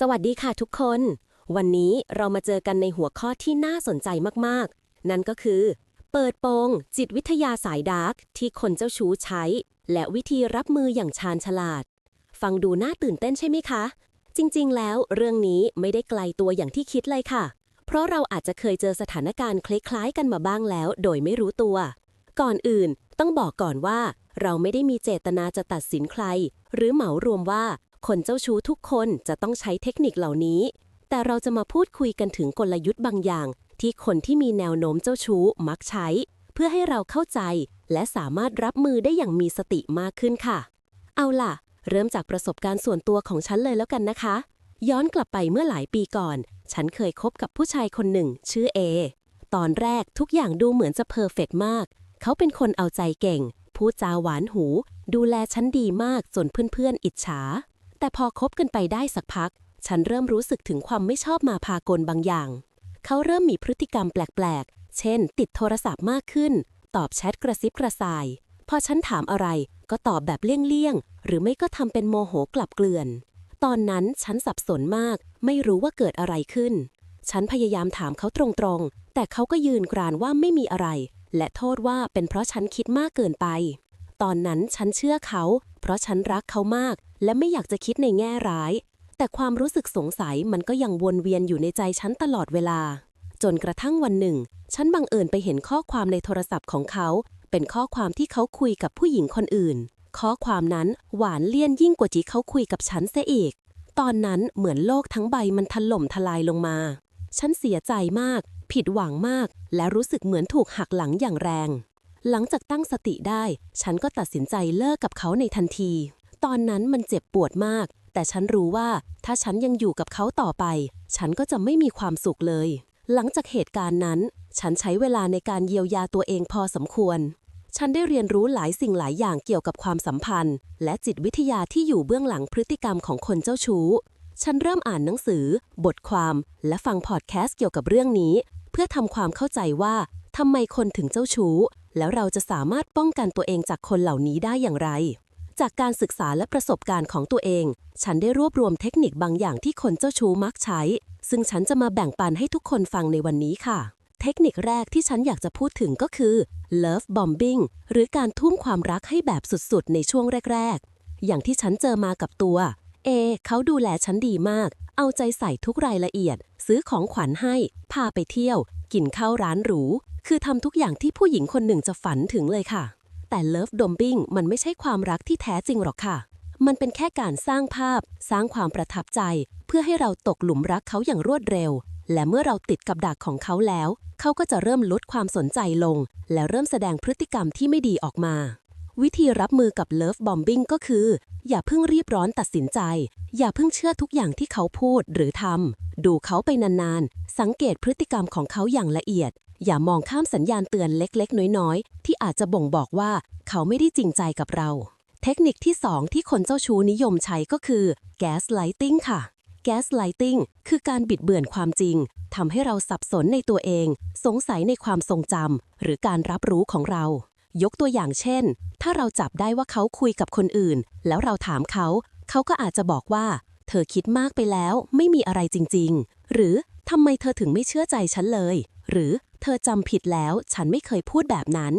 สวัสดีค่ะทุกคน วันนี้เรามาเจอกันในหัวข้อที่น่าสนใจมากๆ นั่นก็คือ เปิดโปงจิตวิทยาสายดาร์กที่คนเจ้าชู้ใช้ และวิธีรับมืออย่างชาญฉลาด ฟังดูน่าตื่นเต้นใช่ไหมคะ จริงๆ แล้วเรื่องนี้ไม่ได้ไกลตัวอย่างที่คิดเลยค่ะ เพราะเราอาจจะเคยเจอสถานการณ์คล้ายๆ กันมาบ้างแล้ว โดยไม่รู้ตัว ก่อนอื่นต้องบอกก่อนว่า เราไม่ได้มีเจตนาจะตัดสินใคร หรือเหมารวมว่า คนเจ้าชู้ทุกคนจะต้องใช้เทคนิคเหล่านี้ แต่เราจะมาพูดคุยกันถึงกลยุทธ์บางอย่าง ที่คนที่มีแนวโน้มเจ้าชู้มักใช้ เพื่อให้เราเข้าใจ และสามารถรับมือได้อย่างมีสติมากขึ้นค่ะ เอาล่ะ เริ่มจากประสบการณ์ส่วนตัวของฉันเลยแล้วกันนะคะ ย้อนกลับไปเมื่อหลายปีก่อน ฉันเคยคบกับผู้ชายคนหนึ่ง ชื่อเอตอนแรกทุกอย่างดูเหมือนจะเพอร์เฟกต์มาก เขาเป็นคนเอาใจเก่งพูดจาหวานหู ดูแลฉันดีมากจนเพื่อนๆ อิจฉา แต่พอคบกันไปได้สักพัก ฉันเริ่มรู้สึกถึงความไม่ชอบมาพากลบางอย่าง เขาเริ่มมีพฤติกรรมแปลกๆ เช่น ติดโทรศัพท์มากขึ้น ตอบแชทกระซิบกระซาย พอฉันถามอะไรก็ตอบแบบเลี่ยงๆ หรือไม่ก็ทำเป็นโมโหกลับเกลื่อน ตอนนั้นฉันสับสนมาก ไม่รู้ว่าเกิดอะไรขึ้น ฉันพยายามถามเขาตรงๆ แต่เขาก็ยืนกรานว่าไม่มีอะไร และโทษว่าเป็นเพราะฉันคิดมากเกินไป ตอนนั้นฉันเชื่อเขา เพราะฉันรักเขามาก และไม่อยากจะคิดในแง่ร้าย แต่ความรู้สึกสงสัยมันก็ยังวนเวียนอยู่ในใจฉันตลอดเวลา จนกระทั่งวันหนึ่ง ฉันบังเอิญไปเห็นข้อความในโทรศัพท์ของเขา เป็นข้อความที่เขาคุยกับผู้หญิงคนอื่น ข้อความนั้นหวานเลี่ยนยิ่งกว่าที่เขาคุยกับฉันเสียอีก ตอนนั้นเหมือนโลกทั้งใบมันถล่มทลายลงมา ฉันเสียใจมาก ผิดหวังมาก และรู้สึกเหมือนถูกหักหลังอย่างแรง หลังจากตั้งสติได้ ฉันก็ตัดสินใจเลิกกับเขาในทันที ตอนนั้นมันเจ็บปวดมาก แต่ฉันรู้ว่าถ้าฉันยังอยู่กับเขาต่อไป ฉันก็จะไม่มีความสุขเลย หลังจากเหตุการณ์นั้น ฉันใช้เวลาในการเยียวยาตัวเองพอสมควร ฉันได้เรียนรู้หลายสิ่งหลายอย่างเกี่ยวกับความสัมพันธ์ และจิตวิทยาที่อยู่เบื้องหลังพฤติกรรมของคนเจ้าชู้ ฉันเริ่มอ่านหนังสือ บทความ และฟังพอดแคสต์เกี่ยวกับเรื่องนี้ เพื่อทำความเข้าใจว่าทำไมคนถึงเจ้าชู้ แล้วเราจะสามารถป้องกันตัวเองจากคนเหล่านี้ได้อย่างไร จากการศึกษาและประสบการณ์ของตัวเอง ฉันได้รวบรวมเทคนิคบางอย่างที่คนเจ้าชู้มักใช้ ซึ่งฉันจะมาแบ่งปันให้ทุกคนฟังในวันนี้ค่ะ เทคนิคแรกที่ฉันอยากจะพูดถึงก็คือ love bombing หรือการทุ่มความรักให้แบบสุดๆ ในช่วงแรก ๆ อย่างที่ฉันเจอมากับตัว เอ เขาดูแลฉันดีมาก เอาใจใส่ทุกรายละเอียด ซื้อของขวัญให้ พาไปเที่ยว กินข้าวร้านหรู คือทำทุกอย่างที่ผู้หญิงคนหนึ่งจะฝันถึงเลยค่ะ แต่ Love Bombing มันไม่ใช่ความรักที่แท้จริงหรอกค่ะ มันเป็นแค่การสร้างภาพ สร้างความประทับใจ เพื่อให้เราตกหลุมรักเขาอย่างรวดเร็ว และเมื่อเราติดกับดักของเขาแล้ว เขาก็จะเริ่มลดความสนใจลง และเริ่มแสดงพฤติกรรมที่ไม่ดีออกมาวิธีรับมือกับ Love Bombing ก็คือ อย่าเพิ่งรีบร้อนตัดสินใจ อย่าเพิ่งเชื่อทุกอย่างที่เขาพูดหรือทำ ดูเขาไปนานๆ สังเกตพฤติกรรมของเขาอย่างละเอียด อย่ามองข้ามสัญญาณเตือนเล็กๆ น้อยๆ ที่อาจจะบ่งบอกว่าเขาไม่ได้จริงใจกับเรา เทคนิคที่ 2 ที่คนเจ้าชู้นิยมใช้ก็คือ gaslighting ค่ะ gaslighting คือการบิดเบือนความจริงทำให้เราสับสนในตัวเอง สงสัยในความทรงจำหรือการรับรู้ของเรา ยกตัวอย่างเช่น ถ้าเราจับได้ว่าเขาคุยกับคนอื่น แล้วเราถามเขา เขาก็อาจจะบอกว่า เธอคิดมากไปแล้ว ไม่มีอะไรจริง ๆ หรือทำไมเธอถึงไม่เชื่อใจฉันเลย หรือเธอจำผิดแล้ว ฉันไม่เคยพูดแบบนั้น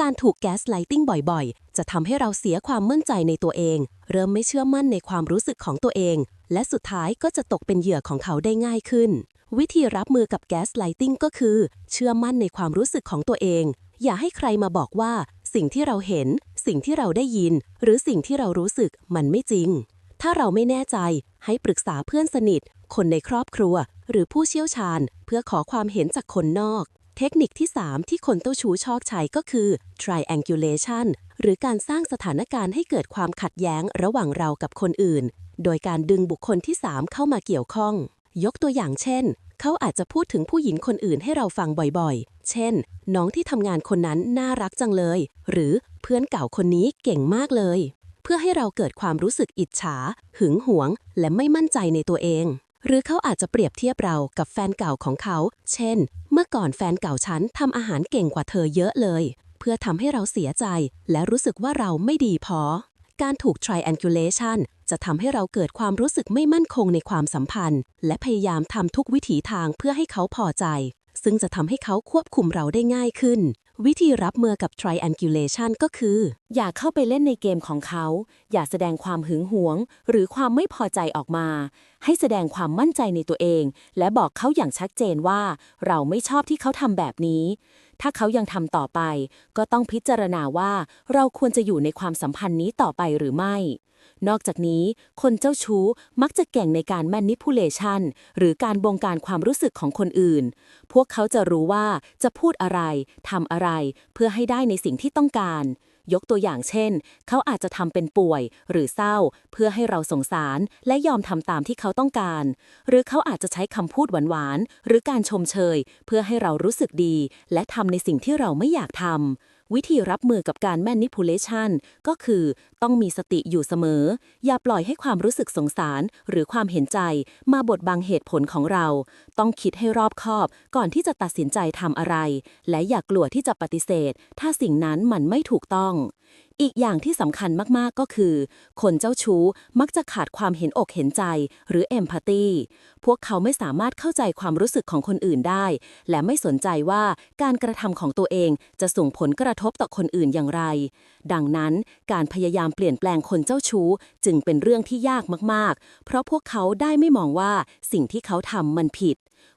การถูกแก๊สไลติงบ่อยๆ จะทำให้เราเสียความมั่นใจในตัวเอง เริ่มไม่เชื่อมั่นในความรู้สึกของตัวเอง และสุดท้ายก็จะตกเป็นเหยื่อของเขาได้ง่ายขึ้นวิธีรับมือกับแก๊สไลติงก็คือ เชื่อมั่นในความรู้สึกของตัวเอง อย่าให้ใครมาบอกว่า สิ่งที่เราเห็น สิ่งที่เราได้ยิน หรือสิ่งที่เรารู้สึกมันไม่จริง ถ้าเราไม่แน่ใจให้ปรึกษาเพื่อนสนิท คนในครอบครัว หรือผู้เชี่ยวชาญ เพื่อขอความเห็นจากคนนอก เทคนิคที่ 3 ที่คนเต้าชู้ชอบใช้ก็คือ triangulation หรือการสร้างสถานการณ์ให้เกิดความขัดแย้งระหว่างเรากับคนอื่น โดยการดึงบุคคลที่ 3 เข้ามาเกี่ยวข้อง ยกตัวอย่างเช่น เขาอาจจะพูดถึงผู้หญิงคนอื่นให้เราฟังบ่อยๆ เช่น น้องที่ทำงานคนนั้นน่ารักจังเลย หรือเพื่อนเก่าคนนี้เก่งมากเลย เพื่อให้เราเกิดความรู้สึกอิจฉา หึงหวง และไม่มั่นใจในตัวเอง หรือเขาอาจจะเปรียบเทียบเรากับแฟนเก่าของเขา เช่น เมื่อก่อนแฟนเก่าฉันทำอาหารเก่งกว่าเธอเยอะเลย เพื่อทำให้เราเสียใจ และรู้สึกว่าเราไม่ดีพอการถูก triangulation จะทำให้เราเกิดความรู้สึกไม่มั่นคงในความสัมพันธ์ และพยายามทำทุกวิถีทางเพื่อให้เขาพอใจ ซึ่งจะทำให้เขาควบคุมเราได้ง่ายขึ้น วิธีรับมือกับ triangulation ก็คือ อย่าเข้าไปเล่นในเกมของเขา อย่าแสดงความหึงหวง หรือความไม่พอใจออกมา ให้แสดงความมั่นใจในตัวเอง และบอกเขาอย่างชัดเจนว่า เราไม่ชอบที่เขาทำแบบนี้ ถ้าเขายังทำต่อไป ก็ต้องพิจารณาว่า เราควรจะอยู่ในความสัมพันธ์นี้ต่อไปหรือไม่ นอกจากนี้ คนเจ้าชู้มักจะเก่งในการ manipulation หรือการบงการความรู้สึกของคนอื่น พวกเขาจะรู้ว่าจะพูดอะไรทำอะไร เพื่อให้ได้ในสิ่งที่ต้องการ ยกตัวอย่างเช่น เขาอาจจะทำเป็นป่วย หรือเศร้า เพื่อให้เราสงสาร และยอมทำตามที่เขาต้องการ หรือเขาอาจจะใช้คำพูดหวานๆหรือการชมเชย เพื่อให้เรารู้สึกดี และทำในสิ่งที่เราไม่อยากทำวิธีรับมือกับการแมนิ p u l a t i o n ก็คือต้องมีสติอยู่เสมอ อย่าปล่อยให้ความรู้สึกสงสาร หรือความเห็นใจ มาบดบังเหตุผลของเรา ต้องคิดให้รอบคอบ ก่อนที่จะตัดสินใจทำอะไร และอย่ากลัวที่จะปฏิเสธ ถ้าสิ่งนั้นมันไม่ถูกต้องอีกอย่างที่สำคัญมาก ๆ ก็คือ คนเจ้าชู้มักจะขาดความเห็นอกเห็นใจ หรือ empathy พวกเขาไม่สามารถเข้าใจความรู้สึกของคนอื่นได้ และไม่สนใจว่าการกระทำของตัวเองจะส่งผลกระทบต่อคนอื่นอย่างไร ดังนั้นการพยายามเปลี่ยนแปลงคนเจ้าชู้จึงเป็นเรื่องที่ยากมาก ๆ เพราะพวกเขาได้ไม่มองว่าสิ่งที่เขาทำมันผิด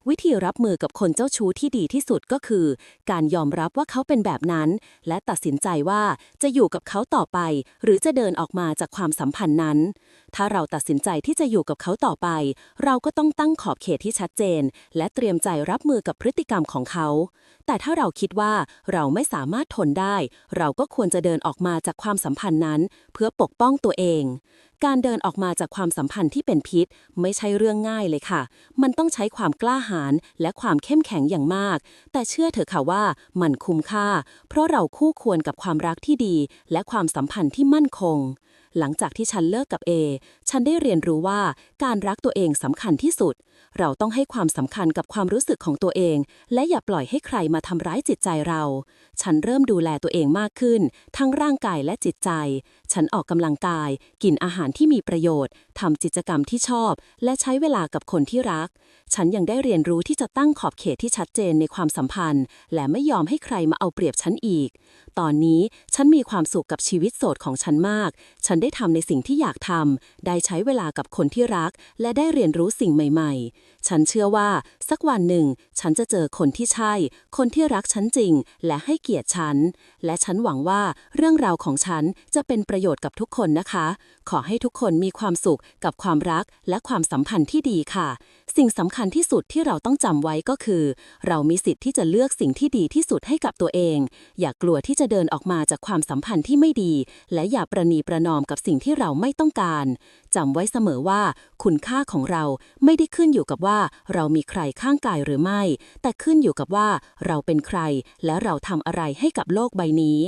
วิธีรับมือกับคนเจ้าชู้ที่ดีที่สุดก็คือ การยอมรับว่าเขาเป็นแบบนั้น และตัดสินใจว่าจะอยู่กับเขาต่อไป หรือจะเดินออกมาจากความสัมพันธ์นั้น ถ้าเราตัดสินใจที่จะอยู่กับเขาต่อไป เราก็ต้องตั้งขอบเขตที่ชัดเจน และเตรียมใจรับมือกับพฤติกรรมของเขา แต่ถ้าเราคิดว่าเราไม่สามารถทนได้ เราก็ควรจะเดินออกมาจากความสัมพันธ์นั้น เพื่อปกป้องตัวเอง การเดินออกมาจากความสัมพันธ์ที่เป็นพิษ ไม่ใช่เรื่องง่ายเลยค่ะ มันต้องใช้ความกล้าหาญและความเข้มแข็งอย่างมาก แต่เชื่อเถอะค่ะว่ามันคุ้มค่า เพราะเราคู่ควรกับความรักที่ดี และความสัมพันธ์ที่มั่นคง หลังจากที่ฉันเลิกกับเอฉันได้เรียนรู้ว่าการรักตัวเองสำคัญที่สุด เราต้องให้ความสำคัญกับความรู้สึกของตัวเอง และอย่าปล่อยให้ใครมาทำร้ายจิตใจเรา ฉันเริ่มดูแลตัวเองมากขึ้น ทั้งร่างกายและจิตใจ ฉันออกกำลังกาย กินอาหารที่มีประโยชน์ทำกิจกรรมที่ชอบ และใช้เวลากับคนที่รักฉันยังได้เรียนรู้ที่จะตั้งขอบเขตที่ชัดเจนในความสัมพันธ์ และไม่ยอมให้ใครมาเอาเปรียบฉันอีก ตอนนี้ฉันมีความสุขกับชีวิตโสดของฉันมาก ฉันได้ทำในสิ่งที่อยากทำได้ใช้เวลากับคนที่รัก และได้เรียนรู้สิ่งใหม่ ๆ ฉันเชื่อว่า สักวันหนึ่ง ฉันจะเจอคนที่ใช่ คนที่รักฉันจริง และให้เกียรติฉัน และฉันหวังว่าเรื่องราวของฉันจะเป็นประโยชน์กับทุกคนนะคะ ขอให้ทุกคนมีความสุขกับความรักและความสัมพันธ์ที่ดีค่ะ สิ่งสำคัญที่สุดที่เราต้องจำไว้ก็คือ เรามีสิทธิ์ที่จะเลือกสิ่งที่ดีที่สุดให้กับตัวเอง อย่ากลัวที่จะเดินออกมาจากความสัมพันธ์ที่ไม่ดี และอย่าประนีประนอมกับสิ่งที่เราไม่ต้องการจำไว้เสมอว่า คุณค่าของเราไม่ได้ขึ้นอยู่กับว่าเรามีใครข้างกายหรือไม่ แต่ขึ้นอยู่กับว่าเราเป็นใคร และเราทำอะไรให้กับโลกใบนี้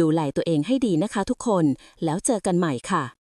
ดูแลตัวเองให้ดีนะคะทุกคน แล้วเจอกันใหม่ค่ะ